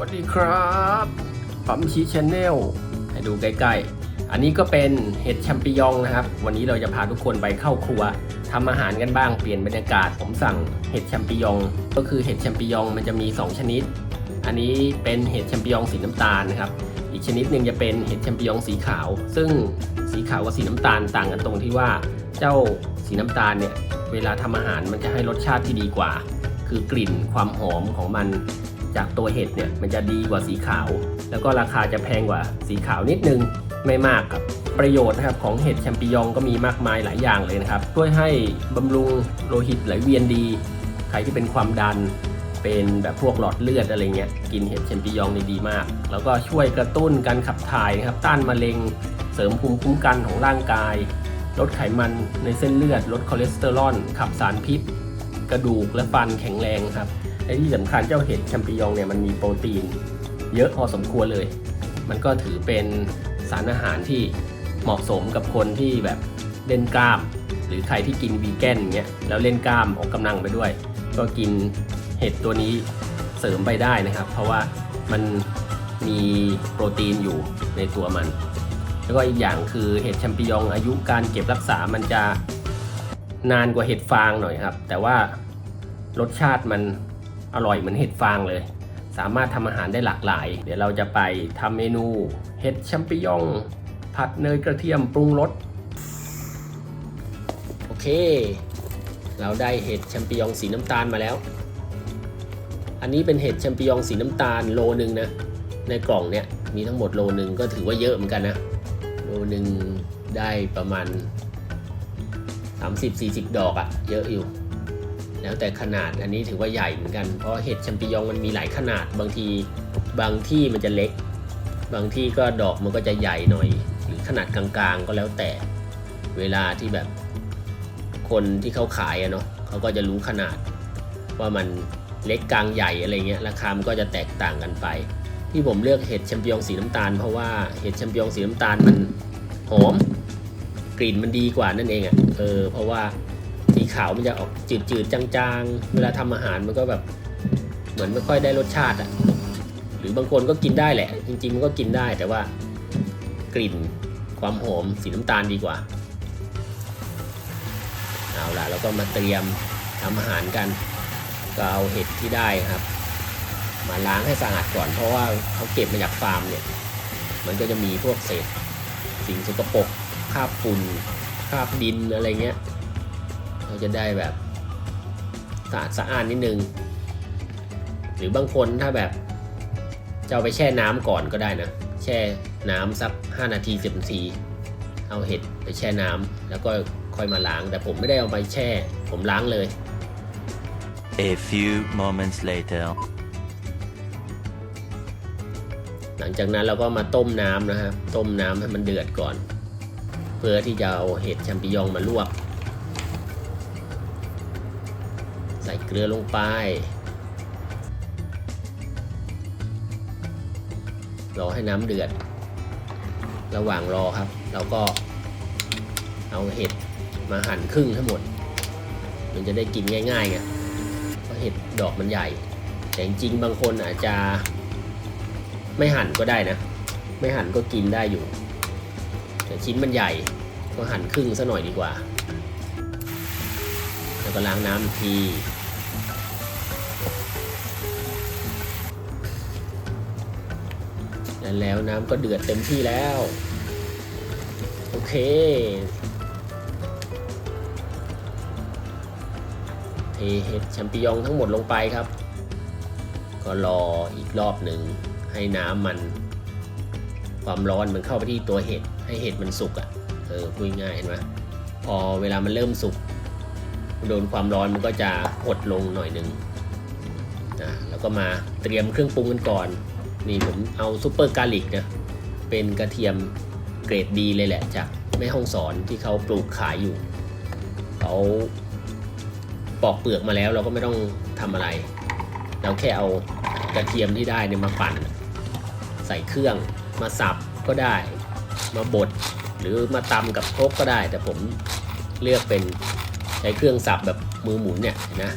วัสดีครับปั๊มชีชแนลให้ดูใกล้ๆ อันนี้ก็เป็นเห็ดแชมปิญองนะครับ วันนี้เราจะพาทุกคนไปเข้าครัวทำอาหารกันบ้างเปลี่ยนบรรยากาศ ผมสั่งเห็ดแชมปิญอง ก็คือเห็ดแชมปิญองมันจะมี 2 ชนิด อันนี้เป็นเห็ดแชมปิญองสีน้ำตาลนะครับ อีกชนิดหนึ่งจะเป็นเห็ดแชมปิญองสีขาว ซึ่งสีขาวกับสีน้ำตาลต่างกันตรงที่ว่าเจ้าสีน้ำตาลเนี่ยเวลาทำอาหารมันจะให้รสชาติที่ดีกว่า คือกลิ่นความหอมของมัน จากตัวเห็ดเนี่ยมันจะดีกว่าสีขาว แล้วก็ราคาจะแพงกว่าสีขาวนิดนึงไม่มากครับประโยชน์นะครับของเห็ดแชมปิญองก็มีมากมายหลายอย่างเลยนะครับ ช่วยให้บำรุงโลหิตไหลเวียนดี ใครที่เป็นความดันเป็นแบบพวกหลอดเลือดอะไรเงี้ยกินเห็ดแชมปิญองนี่ดีมาก แล้วก็ช่วยกระตุ้นการขับถ่ายนะครับต้านมะเร็งเสริมภูมิคุ้มกันของร่างกาย ลดไขมันในเส้นเลือด ลดคอเลสเตอรอลขับสารพิษ กระดูกและฟันแข็งแรงครับ และที่สำคัญเจ้าเห็ดแชมปิญองเนี่ยมันมีโปรตีน เยอะพอสมควรเลย มันก็ถือเป็นสารอาหารที่เหมาะสมกับคนที่แบบเล่นกล้าม หรือใครที่กินวีแกนเงี้ยแล้วเล่นกล้ามออกกำลังไปด้วย ก็กินเห็ดตัวนี้เสริมไปได้นะครับ เพราะว่ามันมีโปรตีนอยู่ในตัวมัน แล้วก็อีกอย่างคือเห็ดแชมปิญองอายุการเก็บรักษามันจะนานกว่าเห็ดฟางหน่อยครับ แต่ว่ารสชาติมัน อร่อยเหมือนเห็ดฟางเลย สามารถทำอาหารได้หลากหลาย เดี๋ยวเราจะไปทำเมนูเห็ดแชมปิญอง ผัดเนยกระเทียมปรุงรสโอเค เราได้เห็ดแชมปิญองสีน้ำตาลมาแล้ว อันนี้เป็นเห็ดแชมปิญองสีน้ำตาลโลนึงนะ ในกล่องเนี้ยมีทั้งหมดโลนึงก็ถือว่าเยอะเหมือนกันนะโลนึงได้ประมาณ 30-40 ดอกอะเยอะอยู่ แล้วแต่ขนาดอันนี้ถือว่าใหญ่เหมือนกัน เพราะเห็ดแชมปิญองมันมีหลายขนาดบางทีบางที่มันจะเล็ก บางที่ก็ดอกมันก็จะใหญ่หน่อย หรือขนาดกลางๆก็แล้วแต่เวลาที่แบบคนที่เขาขายอะเนาะเขาก็จะรู้ขนาด ว่ามันเล็กกลางใหญ่อะไรเงี้ยราคามันก็จะแตกต่างกันไป ที่ผมเลือกเห็ดแชมปิญองสีน้ำตาล เพราะว่าเห็ดแชมปิญองสีน้ำตาลมันหอมกลิ่นมันดีกว่านั่นเองอะ่ะเออเพราะว่า ขาวมันจะออกจืดๆจางๆ เวลาทำอาหารมันก็แบบเหมือนไม่ค่อยได้รสชาติอะ่ะ หรือบางคนก็กินได้แหละ จริงๆมันก็กินได้แต่ว่ากลิ่นความหอมสีน้ำตาลดีกว่า เอาล่ะเราก็มาเตรียมทำอาหารกัน ก็เอาเห็ดที่ได้ครับ มาล้างให้สะอาดก่อนเพราะว่าเขาเก็บมาจากฟาร์มเนี่ย มันก็จะมีพวกเศษสิ่งสกปรกคราบฝุ่นคราบดินอะไรเงี้ย เราจะได้แบบสะอาดสะอาดนิดนึง หรือบางคนถ้าแบบจะเอาไปแช่น้ำก่อนก็ได้นะ แช่น้ำสัก 5 นาที10นาที เอาเห็ดไปแช่น้ำแล้วก็ค่อยมาล้าง แต่ผมไม่ได้เอาไปแช่ ผมล้างเลย A few moments later. หลังจากนั้นเราก็มาต้มน้ำนะครับ ต้มน้ำให้มันเดือดก่อน เพื่อที่จะเอาเห็ดแชมปิญองมาลวก ใส่เกลือลงไป รอให้น้ำเดือด ระหว่างรอครับ เราก็เอาเห็ดมาหั่นครึ่งทั้งหมด มันจะได้กินง่ายๆไงเพราะเห็ดดอกมันใหญ่ แต่จริงๆบางคนอาจจะไม่หั่นก็ได้นะ ไม่หั่นก็กินได้อยู่ แต่ชิ้นมันใหญ่ก็หั่นครึ่งซะหน่อยดีกว่า แล้วก็ล้างน้ำอีกที และแล้วน้ำก็เดือดเต็มที่แล้ว โอเค เทเห็ดแชมปิญองทั้งหมดลงไปครับ ก็รออีกรอบหนึ่งให้น้ำมัน ความร้อนมันเข้าไปที่ตัวเห็ด ให้เห็ดมันสุกอะ่ะ เออพูดง่ายเห็นไหมพอเวลามันเริ่มสุกโดนความร้อนมันก็จะหดลงหน่อยหนึ่งนะแล้วก็มาเตรียมเครื่องปรุงกันก่อน นี่ผมเอาซูเปอร์กาลิกนะเป็นกระเทียมเกรดดีเลยแหละจากแม่ห้องสอนที่เขาปลูกขายอยู่เขาปอกเปลือกมาแล้วเราก็ไม่ต้องทำอะไร เราแค่เอากระเทียมที่ได้เนี่ยมาปั่น ใส่เครื่องมาสับก็ได้ มาบดหรือมาตำกับครกก็ได้ แต่ผมเลือกเป็นใช้เครื่องสับแบบมือหมุนเนี่ยนะ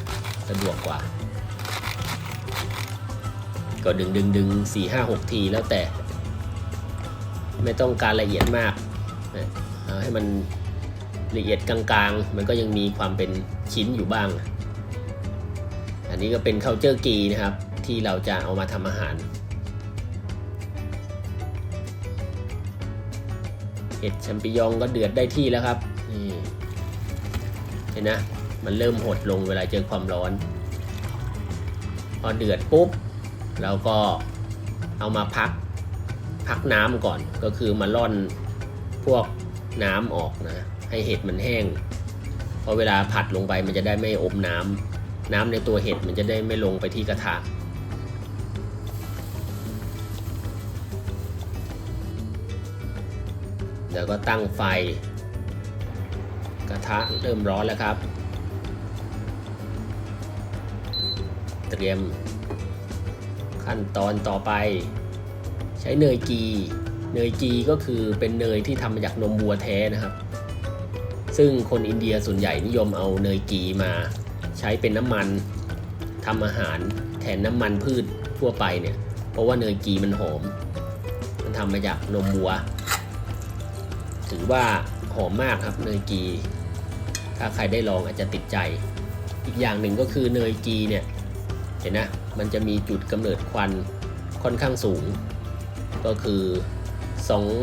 สะดวกกว่า ก็ดึงดึงดึงสี่ห้าหกทีแล้วแต่ ไม่ต้องการละเอียดมากเอาให้มันละเอียดกลางๆ มันก็ยังมีความเป็นชิ้นอยู่บ้าง อันนี้ก็เป็นเคาเจอร์กีนะครับ ที่เราจะเอามาทำอาหารเห็ดแชมปิญองก็เดือดได้ที่แล้วครับนี่เห็นนะ มันเริ่มหดลงเวลาเจอความร้อน พอเดือดปุ๊บ เราก็เอามาพักพักน้ำก่อนก็คือมาล่อนพวกน้ำออกนะ ให้เห็ดมันแห้งเพราะเวลาผัดลงไปมันจะได้ไม่อมน้ำน้ำในตัวเห็ดมันจะได้ไม่ลงไปที่กระทะแล้วก็ตั้งไฟ กระทะเริ่มร้อนแล้วครับ เตรียม ขั้นตอนต่อไป ใช้เนยกี เนยกีก็คือเป็นเนยที่ทำมาจากนมวัวแท้นะครับ ซึ่งคนอินเดียส่วนใหญ่นิยมเอาเนยกีมาใช้เป็นน้ำมันทำอาหารแทนน้ำมันพืชทั่วไปเนี่ย เพราะว่าเนยกีมันหอม มันทำมาจากนมวัว ถือว่าหอมมากครับเนยกี ถ้าใครได้ลองอาจจะติดใจ อีกอย่างหนึ่งก็คือเนยกีเนี่ย เห็นนะมันจะมีจุดกำเนิดควันค่อนข้างสูง ก็คือ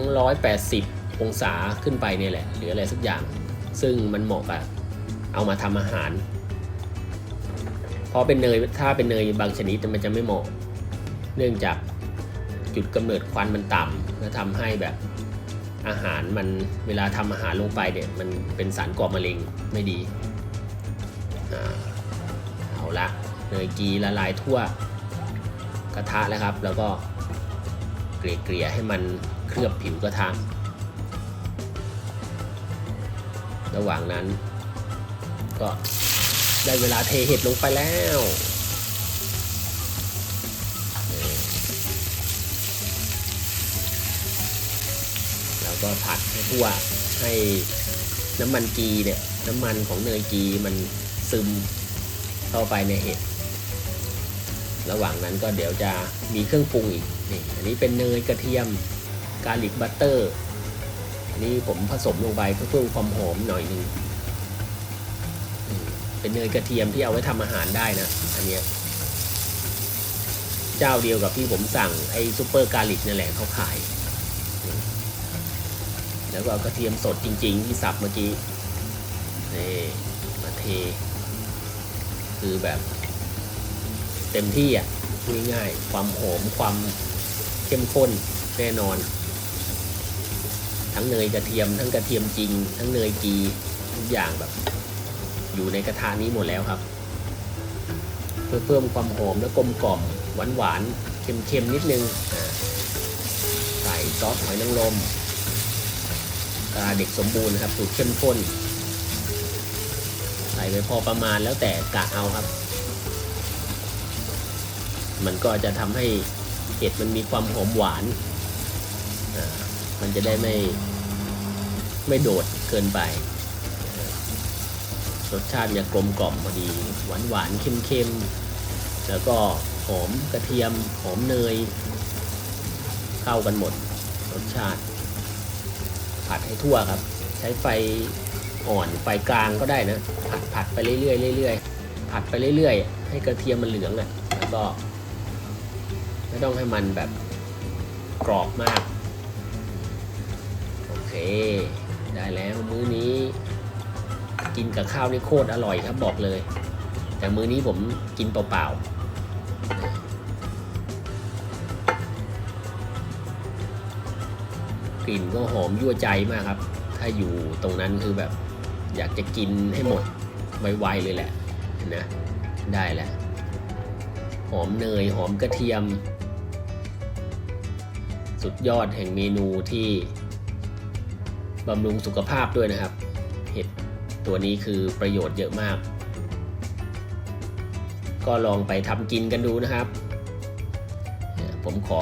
280 องศาขึ้นไปเนี่ยแหละหรืออะไรสักอย่าง ซึ่งมันเหมาะกับเอามาทำอาหาร เพราะเป็นเนยถ้าเป็นเนยบางชนิดมันจะไม่เหมาะ เนื่องจากจุดกำเนิดควันมันต่ำและทำให้แบบอาหารมันเวลาทำอาหารลงไปเนี่ยมันเป็นสารก่อมะเร็งไม่ดีอเอาละ นยกีละลายทั่วกระทะแล้วครับ แล้วก็เกลี่ยๆให้มันเคลือบผิวกระทะระหว่างนั้น ก็ได้เวลาเทเห็ดลงไปแล้วแล้วก็ผัดให้ทั่วให้น้ำมันกีเนี่ยน้ำมันของเนยกีมันซึมเข้าไปในเห็ด ระหว่างนั้นก็เดี๋ยวจะมีเครื่องปรุงอีกนี่อันนี้เป็นเนยกระเทียมกาลิกบัตเตอร์อันนี้ผมผสมลงไปเพื่อเพิ่มความหอมหน่อยหนึงเป็นเนยกระเทียมที่เอาไว้ทำอาหารได้นะ อันเนี้ยเจ้าเดียวกับที่ผมสั่งไอ้ซูเปอร์กาลิกนั่นแหละเขาขาย แล้วก็เอากระเทียมสดจริง ๆ ที่สับเมื่อกี้นี่มาเท คือแบบ เต็มที่อะง่ายๆความหอมความเข้มข้นแน่นอน ทั้งเนยกระเทียม ทั้งกระเทียมจริง ทั้งเนยกีทุกอย่างแบบ อยู่ในกระทะนี้หมดแล้วครับ เพื่อเพิ่มความหอมและกลมกล่อมหวานหวานๆเค็มๆนิดนึงใส่ซอสหอยนางรมตราเด็กสมบูรณ์ครับสูตรเข้มข้น ใส่ไปพอประมาณแล้วแต่กะเอาครับ มันก็จะทำให้เห็ดมันมีความหอมหวาน มันจะได้ไม่ไม่โดดเกินไป รสชาติจะกลมกล่อมพอดีหวานหวานๆเค็มแล้วก็หอมกระเทียมหอมเนย เข้ากันหมด รสชาติ ผัดให้ทั่วครับ ใช้ไฟอ่อนไฟกลางก็ได้นะ ผัดผัดไปเรื่อยๆเรื่อยๆผัดไปเรื่อยๆ ให้กระเทียมมันเหลืองอะ แล้วก็ ไม่ต้องให้มันแบบกรอบมาก โอเค ได้แล้วมื้อนี้ กินกับข้าวนี่โคตรอร่อยครับบอกเลย แต่มื้อนี้ผมกินเปล่าๆกลิ่นก็หอมยั่วใจมากครับ ถ้าอยู่ตรงนั้นคือแบบ อยากจะกินให้หมดไวๆเลยแหละนะได้แล้ว หอมเนยหอมกระเทียม สุดยอดแห่งเมนูที่บำรุงสุขภาพด้วยนะครับ เห็ดตัวนี้คือประโยชน์เยอะมาก ก็ลองไปทำกินกันดูนะครับ ผมขอ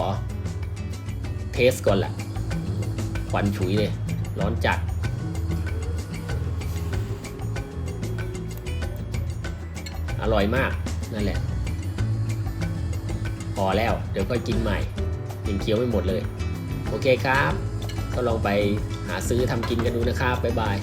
เทสก่อนแหละควันฉุยเลย ร้อนจัด อร่อยมากนั่นแหละหอแล้วเดี๋ยวค่อยกินใหม่ กินเคี้ยวไม่หมดเลย โอเคครับ ก็ลองไปหาซื้อทำกินกันดูนะครับ บ๊ายบาย